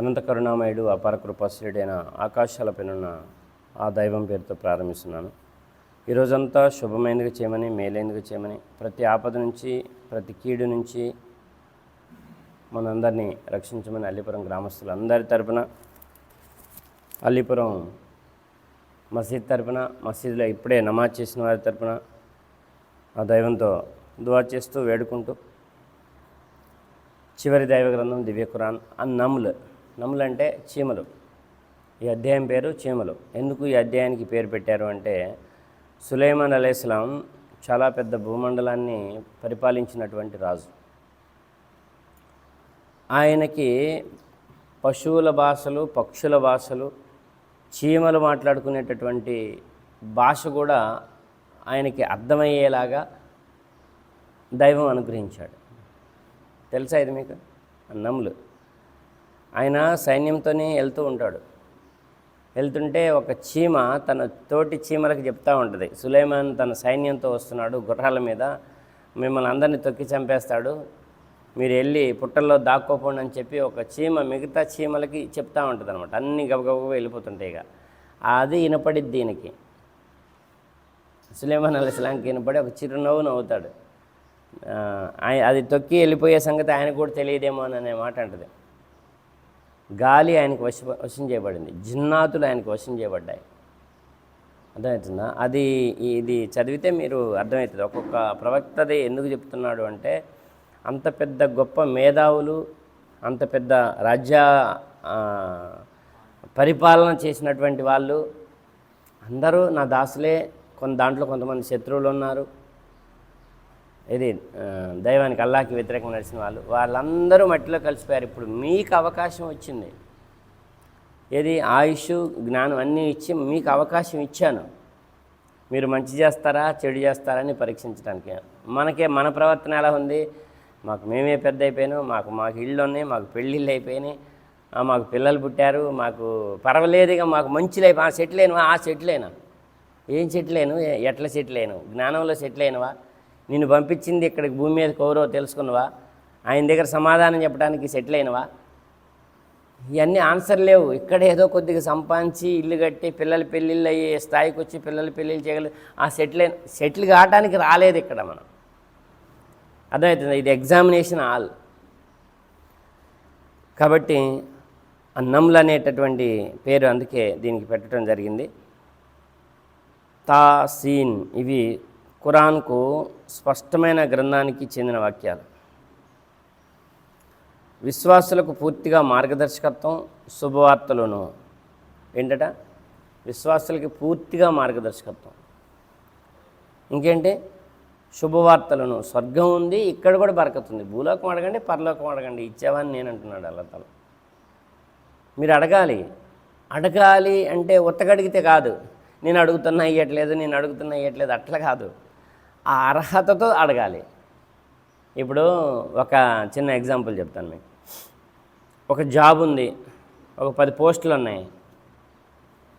అనంత కరుణామయుడు అపార కృపాశ్రుడైన ఆకాశాలపైనున్న ఆ దైవం పేరుతో ప్రారంభిస్తున్నాను. ఈ రోజంతా శుభమైనదిగా చేయమని మేలైనదిగా చేయమని ప్రతి ఆపద నుంచి ప్రతి కీడు నుంచి మనందరినీ రక్షించమని అల్లిపురం గ్రామస్తులు అందరి తరపున అల్లిపురం మసీద్ తరపున మసీదులో ఇప్పుడే నమాజ్ చేసిన వారి తరపున ఆ దైవంతో దువా చేస్తూ వేడుకుంటూ చివరి దైవ గ్రంథం దివ్య ఖురాన్ అన్నములు. నములు అంటే చీమలు. ఈ అధ్యాయం పేరు చీమలు. ఎందుకు ఈ అధ్యాయానికి పేరు పెట్టారు అంటే సులైమాన్ అలైస్లాం చాలా పెద్ద భూమండలాన్ని పరిపాలించినటువంటి రాజు. ఆయనకి పశువుల భాషలు పక్షుల భాషలు చీమలు మాట్లాడుకునేటటువంటి భాష కూడా ఆయనకి అర్థమయ్యేలాగా దైవం అనుగ్రహించాడు. తెలుసా ఇది మీకు? నమ్ములు ఆయన సైన్యంతోనే వెళ్తూ ఉంటాడు. వెళ్తుంటే ఒక చీమ తన తోటి చీమలకు చెప్తూ ఉంటుంది. సులేమాన్ తన సైన్యంతో వస్తున్నాడు గుర్రాల మీద. మిమ్మల్ని అందరినీ తొక్కి చంపేస్తాడు. మీరు వెళ్ళి పుట్టల్లో దాక్కోపోండి అని చెప్పి ఒక చీమ మిగతా చీమలకి చెప్తా ఉంటుంది అనమాట అన్నీ గబగబగా వెళ్ళిపోతుంటాయి ఇక. అది వినపడిద్ది దీనికి సులేమాన్ అలీ వినపడి ఒక చిరునవ్వు నవ్వుతాడు. అది తొక్కి వెళ్ళిపోయే సంగతి ఆయనకు కూడా తెలియదేమో అని అనే మాట అంటది. గాలి ఆయనకు వశ వశం చేయబడింది. జిన్నాతులు ఆయనకు వశం చేయబడ్డాయి. అర్థమవుతుందా? అది ఇది చదివితే మీరు అర్థమవుతుంది. ఒక్కొక్క ప్రవక్తది ఎందుకు చెప్తున్నాడు అంటే అంత పెద్ద గొప్ప మేధావులు అంత పెద్ద రాజ్య పరిపాలన చేసినటువంటి వాళ్ళు అందరూ నా దాసులే. కొన్ని దాంట్లో కొంతమంది శత్రువులు ఉన్నారు. ఇది దైవానికి అల్లాకి వ్యతిరేకంగా నడిచిన వాళ్ళు. వాళ్ళందరూ మట్టిలో కలిసిపోయారు. ఇప్పుడు మీకు అవకాశం వచ్చింది. ఏది? ఆయుష్ జ్ఞానం అన్నీ ఇచ్చి మీకు అవకాశం ఇచ్చాను. మీరు మంచి చేస్తారా చెడు చేస్తారా అని పరీక్షించడానికి మనకే మన ప్రవర్తన ఎలా ఉంది? మాకు మేమే పెద్ద అయిపోయినాం. మాకు మాకు ఇళ్ళు ఉన్నాయి. మాకు పెళ్ళిళ్ళు అయిపోయినాయి. మాకు పిల్లలు పుట్టారు. మాకు పర్వాలేదుగా మాకు మంచి లైఫ్. ఆ సెటిల్ అయినవా? ఆ సెటిల్ అయినా. ఏం సెటిల్ అయిను ఎట్లా సెటిల్ అయిను జ్ఞానంలో సెటిల్ అయినవా? నిన్ను పంపించింది ఇక్కడికి భూమి మీద కౌరవ తెలుసుకున్నవా? ఆయన దగ్గర సమాధానం చెప్పడానికి సెటిల్ అయినవా? ఇవన్నీ ఆన్సర్ లేవు. ఇక్కడ ఏదో కొద్దిగా సంపాదించి ఇల్లు కట్టి పిల్లల పెళ్ళిళ్ళు అయ్యే స్థాయికి వచ్చి పిల్లల పెళ్ళిళ్ళు చేయగలి ఆ సెటిల్ అయిన సెటిల్ కావడానికి రాలేదు ఇక్కడ మనం. అర్థమవుతుంది? ఇది ఎగ్జామినేషన్ ఆల్ కాబట్టి అన్నంలు అనేటటువంటి పేరు అందుకే దీనికి పెట్టడం జరిగింది. తా సీన్ ఇవి ఖురాన్కు స్పష్టమైన గ్రంథానికి చెందిన వాక్యాలు. విశ్వాసులకు పూర్తిగా మార్గదర్శకత్వం శుభవార్తలను ఏంటట? విశ్వాసులకి పూర్తిగా మార్గదర్శకత్వం. ఇంకేంటి? శుభవార్తలను స్వర్గం ఉంది ఇక్కడ కూడా బరకతుంది భూలోకం అడగండి పరలోకం అడగండి ఇచ్చావని నేను అంటున్నాడు అల్లతలు మీరు అడగాలి. అడగాలి అంటే ఉత్తగడిగితే కాదు. నేను అడుగుతున్నా ఇయ్యట్లేదు నేను అడుగుతున్నా ఇయ్యట్లేదు అట్లా కాదు. ఆ అర్హతతో అడగాలి. ఇప్పుడు ఒక చిన్న ఎగ్జాంపుల్ చెప్తాను మీకు. ఒక జాబ్ ఉంది ఒక పది పోస్టులు ఉన్నాయి.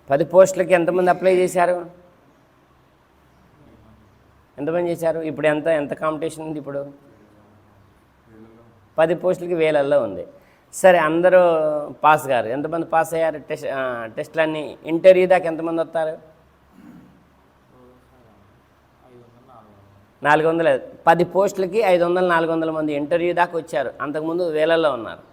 పది పోస్టులకి ఎంతమంది అప్లై చేశారు? ఎంతమంది చేశారు? ఇప్పుడు ఎంత ఎంత కాంపిటీషన్ ఉంది ఇప్పుడు? పది పోస్టులకి వేలల్లో ఉంది. సరే అందరూ పాస్ గారు. ఎంతమంది పాస్ అయ్యారు? టెస్ట్ టెస్ట్లన్నీ ఇంటర్వ్యూ దాకా ఎంతమంది వస్తారు? నాలుగు వందల పది పోస్టులకి ఐదు వందల నాలుగు వందల మంది ఇంటర్వ్యూ దాకా వచ్చారు. అంతకుముందు వేలల్లో ఉన్నారు.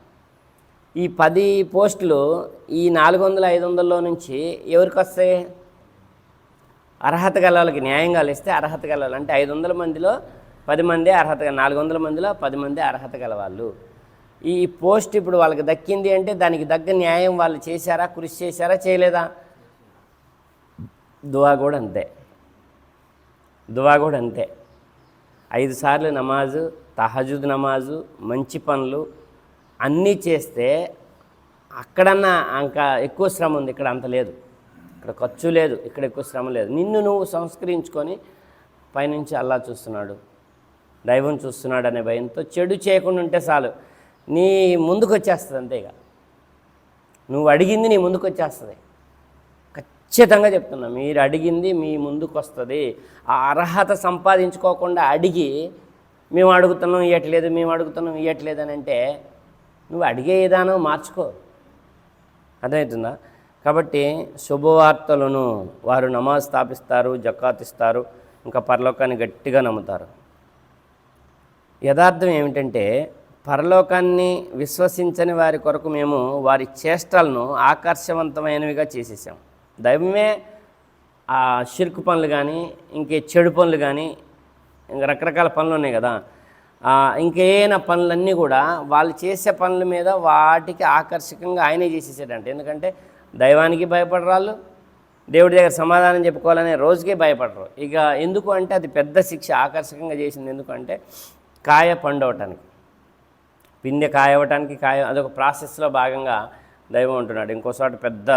ఈ పది పోస్టులు ఈ నాలుగు వందల ఐదు వందల్లో నుంచి ఎవరికి వస్తాయి? అర్హత గల వాళ్ళకి న్యాయంగా ఇస్తే అర్హత గల అంటే ఐదు వందల మందిలో పది మంది అర్హత నాలుగు వందల మందిలో పది మంది అర్హత గల వాళ్ళు. ఈ పోస్ట్ ఇప్పుడు వాళ్ళకి దక్కింది అంటే దానికి దగ్గ న్యాయం వాళ్ళు చేశారా? కృషి చేశారా? చేయలేదా? దువా కూడా అంతే. దువా కూడా అంతే. ఐదు సార్లు నమాజు తహజుద్ నమాజు మంచి పనులు అన్నీ చేస్తే అక్కడన్నా ఇంకా ఎక్కువ శ్రమ ఉంది. ఇక్కడ అంత లేదు. ఇక్కడ ఖర్చు లేదు. ఇక్కడ ఎక్కువ శ్రమ లేదు. నిన్ను నువ్వు సంస్కరించుకొని పైనుంచి అల్లా చూస్తున్నాడు. దైవం చూస్తున్నాడు అనే భయంతో చెడు చేయకుండా ఉంటే చాలు. నీ ముందుకు వచ్చేస్తుంది అంతేగా నువ్వు అడిగింది నీ ముందుకు వచ్చేస్తుంది ఖచ్చితంగా చెప్తున్నా మీరు అడిగింది మీ ముందుకు వస్తుంది ఆ అర్హత సంపాదించుకోకుండా అడిగి మేము అడుగుతున్నాం ఇవ్వట్లేదు మేము అడుగుతున్నాం ఇవ్వట్లేదు అని అంటే నువ్వు అడిగే విధానం మార్చుకో. అర్థమవుతుందా? కాబట్టి శుభవార్తలను వారు నమాజ్ స్థాపిస్తారు జకాత్ ఇస్తారు ఇంకా పరలోకాన్ని గట్టిగా నమ్ముతారు. యథార్థం ఏమిటంటే పరలోకాన్ని విశ్వసించని వారి కొరకు మేము వారి చేష్టలను ఆకర్షవంతమైనవిగా చేసేసాం. దైవమే ఆ షిర్కు పనులు కానీ ఇంకే చెడు పనులు కానీ ఇంకా రకరకాల పనులు ఉన్నాయి కదా. ఆ, ఇంకేనా పనులన్నీ కూడా వాళ్ళు చేసే పనుల మీద వాటికి ఆకర్షకంగా ఆయనే చేసేసాడంట. ఎందుకంటే దైవానికి భయపడరాళ్ళు దేవుడి దగ్గర సమాధానం చెప్పుకోవాలనే రోజుకే భయపడరు. ఇక ఎందుకు అంటే అది పెద్ద శిక్ష ఆకర్షకంగా చేసింది ఎందుకంటే కాయ పండవటానికి. పిందె కాయ అవ్వటానికి కాయ అదొక ప్రాసెస్లో భాగంగా దైవం ఉంటున్నాడు ఇంకోసారి పెద్ద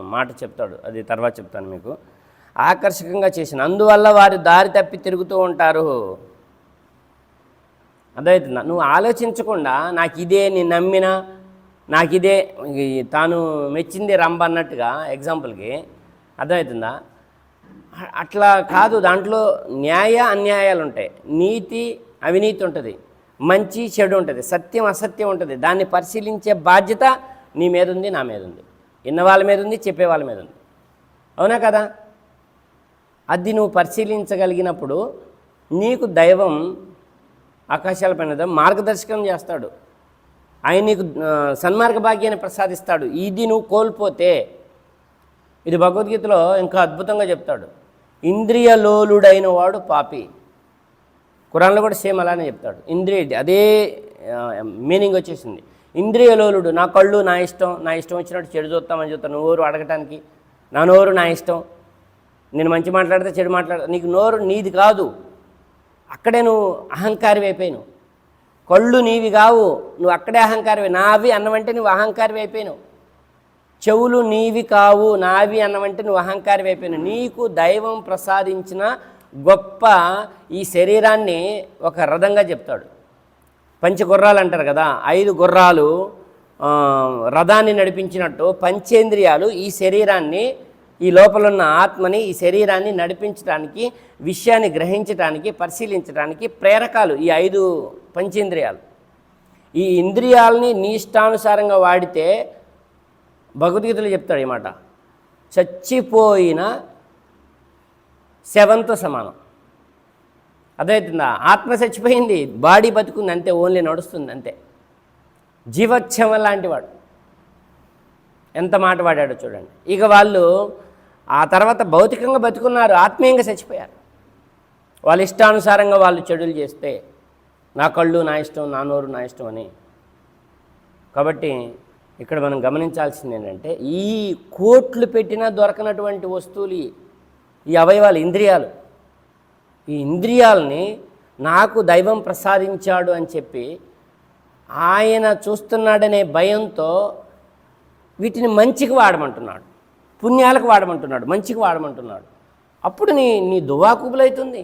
మాట చెప్తాడు. అది తర్వాత చెప్తాను మీకు. ఆకర్షకంగా చేసిన అందువల్ల వారు దారి తప్పి తిరుగుతూ ఉంటారు. అర్థమవుతుందా? నువ్వు ఆలోచించకుండా నాకు ఇదే నేను నమ్మిన నాకు ఇదే తాను మెచ్చింది రంబ అన్నట్టుగా ఎగ్జాంపుల్కి అర్థమవుతుందా? అట్లా కాదు దాంట్లో న్యాయ అన్యాయాలు ఉంటాయి. నీతి అవినీతి ఉంటుంది. మంచి చెడు ఉంటుంది. సత్యం అసత్యం ఉంటుంది. దాన్ని పరిశీలించే బాధ్యత నీ మీద ఉంది నా మీద ఉంది. విన్న వాళ్ళ మీద ఉంది చెప్పే వాళ్ళ మీద ఉంది. అవునా కదా? అది నువ్వు పరిశీలించగలిగినప్పుడు నీకు దైవం ఆకాశాల పైన మార్గదర్శకం చేస్తాడు. ఆయన నీకు సన్మార్గ భాగ్యాన్ని ప్రసాదిస్తాడు. ఇది నువ్వు కోల్పోతే ఇది భగవద్గీతలో ఇంకా అద్భుతంగా చెప్తాడు. ఇంద్రియ లోలుడైన వాడు పాపి. కురాన్లో కూడా సేమ్ అలానే చెప్తాడు. ఇంద్రియ అదే మీనింగ్ వచ్చేసింది. ఇంద్రియ లోలుడు నా కళ్ళు నా ఇష్టం నా ఇష్టం వచ్చినట్టు చెడు చూస్తామని చెప్తాను. నోరు అడగటానికి. నా నోరు నా ఇష్టం. నేను మంచి మాట్లాడితే చెడు మాట్లాడతా నీకు నోరు నీది కాదు. అక్కడే నువ్వు అహంకారి అయిపోయాను కళ్ళు నీవి కావు. నువ్వు అక్కడే అహంకారమే నావి అన్నవంటే నువ్వు అహంకారి అయిపోయావు చెవులు నీవి కావు నావి అన్నవంటే నువ్వు అహంకారి అయిపోయావు నీకు దైవం ప్రసాదించిన గొప్ప ఈ శరీరాన్ని ఒక రథంగా చెప్తాడు. పంచ గుర్రాలు అంటారు కదా ఐదు గుర్రాలు రథాన్ని నడిపించినట్టు పంచేంద్రియాలు ఈ శరీరాన్ని ఈ లోపలున్న ఆత్మని ఈ శరీరాన్ని నడిపించడానికి విషయాన్ని గ్రహించడానికి పరిశీలించడానికి ప్రేరకాలు ఈ ఐదు పంచేంద్రియాలు. ఈ ఇంద్రియాలని నీ ఇష్టానుసారంగా వాడితే భగవద్గీతలో చెప్తాడు ఈ మాట చచ్చిపోయిన శవంతో సమానం. అర్థమవుతుందా? ఆత్మ చచ్చిపోయింది బాడీ బతుకుంది అంతే ఓన్లీ నడుస్తుంది అంతే జీవోత్సవం లాంటి వాడు. ఎంత మాట వాడాడో చూడండి. ఇక వాళ్ళు ఆ తర్వాత భౌతికంగా బతుకున్నారు ఆత్మీయంగా చచ్చిపోయారు. వాళ్ళ ఇష్టానుసారంగా వాళ్ళు చెడులు చేస్తే నా కళ్ళు నా ఇష్టం నా నోరు నా ఇష్టం అని. కాబట్టి ఇక్కడ మనం గమనించాల్సింది ఏంటంటే ఈ కోట్లు పెట్టినా దొరకనటువంటి వస్తువులు ఈ అవయవాలు ఇంద్రియాలు ఈ ఇంద్రియాలని నాకు దైవం ప్రసాదించాడు అని చెప్పి ఆయన చూస్తున్నాడనే భయంతో వీటిని మంచికి వాడమంటున్నాడు. పుణ్యాలకు వాడమంటున్నాడు మంచికి వాడమంటున్నాడు. అప్పుడు నీ నీ దువాకుబులవుతుంది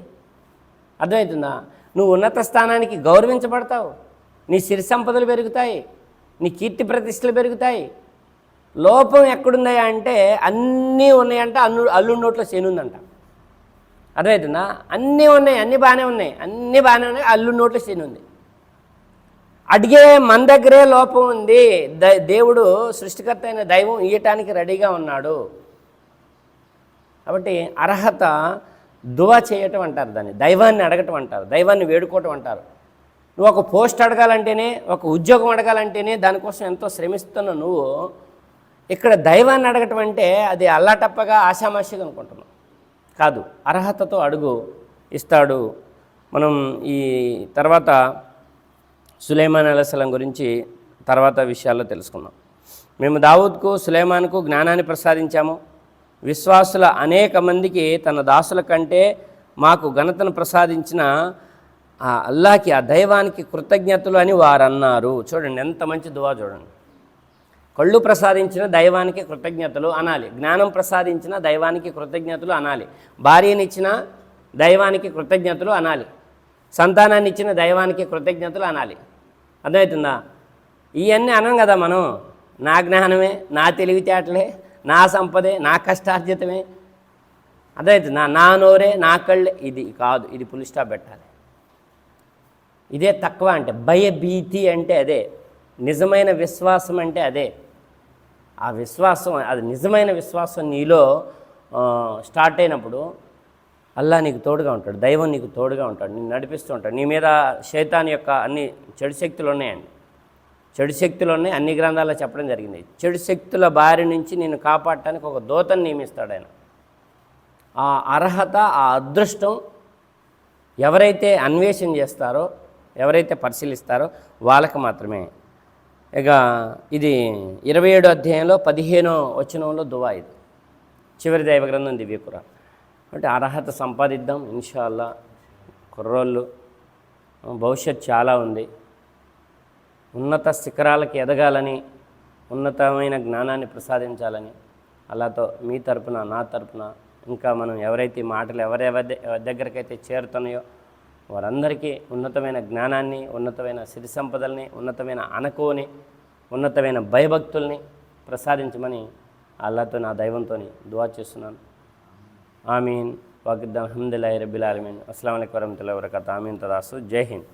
అర్థమవుతుందా? నువ్వు ఉన్నత స్థానానికి గౌరవించబడతావు. నీ సిరి సంపదలు పెరుగుతాయి నీ కీర్తి ప్రతిష్టలు పెరుగుతాయి. లోపం ఎక్కడున్నాయా అంటే అన్నీ ఉన్నాయంట అల్లు అల్లుడి నోట్లో శనుందంట అర్థమవుతుందా? అన్నీ ఉన్నాయి అన్నీ బాగానే ఉన్నాయి. అన్నీ బాగానే ఉన్నాయి అల్లు నోట్లో శని ఉంది. అడిగే మన దగ్గరే లోపం ఉంది. ద దేవుడు సృష్టికర్త అయిన దైవం ఇయ్యటానికి రెడీగా ఉన్నాడు. కాబట్టి అర్హత దువా చేయటం అంటారు దాన్ని. దైవాన్ని అడగటం అంటారు దైవాన్ని వేడుకోవటం అంటారు. నువ్వు ఒక పోస్ట్ అడగాలంటేనే ఒక ఉద్యోగం అడగాలంటేనే దానికోసం ఎంతో శ్రమిస్తున్న నువ్వు ఇక్కడ దైవాన్ని అడగటం అంటే అది అల్లాటప్పగా ఆశామాషిగా అనుకుంటున్నాం కాదు అర్హతతో అడుగు ఇస్తాడు. మనం ఈ తర్వాత సులేమాన్ అలసలం గురించి తర్వాత విషయాల్లో తెలుసుకుందాం. మేము దావూద్కు సులేమాన్కు జ్ఞానాన్ని ప్రసాదించాము. విశ్వాసుల అనేక మందికి తన దాసుల కంటే మాకు ఘనతను ప్రసాదించిన ఆ అల్లాకి ఆ దైవానికి కృతజ్ఞతలు అని వారు అన్నారు చూడండి ఎంత మంచి దువా చూడండి. కళ్ళు ప్రసాదించిన దైవానికి కృతజ్ఞతలు అనాలి. జ్ఞానం ప్రసాదించిన దైవానికి కృతజ్ఞతలు అనాలి. భార్యనిచ్చిన దైవానికి కృతజ్ఞతలు అనాలి. సంతానాన్ని ఇచ్చిన దైవానికి కృతజ్ఞతలు అనాలి. అర్థమవుతుందా? ఇవన్నీ అనం కదా మనం. నా జ్ఞానమే నా తెలివితేటలే నా సంపదే నా కష్టార్జితమే. అర్థమవుతుందా? నా నోరే నా కళ్ళే. ఇది కాదు ఇది పులి స్టాప్ పెట్టాలి. ఇదే తక్కువ అంటే భయభీతి అంటే అదే. నిజమైన విశ్వాసం అంటే అదే. ఆ విశ్వాసం అది నిజమైన విశ్వాసం నీలో స్టార్ట్ అయినప్పుడు అల్లా నీకు తోడుగా ఉంటాడు దైవం నీకు తోడుగా ఉంటాడు నిన్ను నడిపిస్తూ ఉంటాడు. నీ మీద శైతాన్ యొక్క అన్ని చెడు శక్తులు ఉన్నాయండి. చెడు శక్తులు ఉన్నాయి అన్ని గ్రంథాల్లో చెప్పడం జరిగింది. చెడు శక్తుల బారి నుంచి నేను కాపాడటానికి ఒక దూతను నియమిస్తాడు ఆయన. ఆ అర్హత ఆ అదృష్టం ఎవరైతే అన్వేషణ చేస్తారో ఎవరైతే పరిశీలిస్తారో వాళ్ళకి మాత్రమే. ఇక ఇది ఇరవై ఏడు అధ్యాయంలో పదిహేనో వచనంలో దువా ఇది. చివరి దైవ గ్రంథం దివ్యపుర అంటే అర్హత సంపాదిద్దాం ఇన్షాల్లా. కుర్రోళ్ళు భవిష్యత్ చాలా ఉంది. ఉన్నత శిఖరాలకి ఎదగాలని ఉన్నతమైన జ్ఞానాన్ని ప్రసాదించాలని అలాతో మీ తరపున నా తరపున ఇంకా మనం ఎవరైతే మాటలు ఎవరెవరి ఎవరి దగ్గరకైతే చేరుతున్నాయో వారందరికీ ఉన్నతమైన జ్ఞానాన్ని ఉన్నతమైన సిరి సంపదల్ని ఉన్నతమైన అనకోని ఉన్నతమైన భయభక్తుల్ని ప్రసాదించమని అల్లాతో నా దైవంతో దువా చేస్తున్నాను. ఆమీన్. వాకిద్దాం. అహమ్దుల్లాహి రబ్బిల్ ఆలమీన్. అస్సలం అయికం వరహమతుల్లాహి వబరకాతు. ఆమీన్ తదాసు జై హింద్.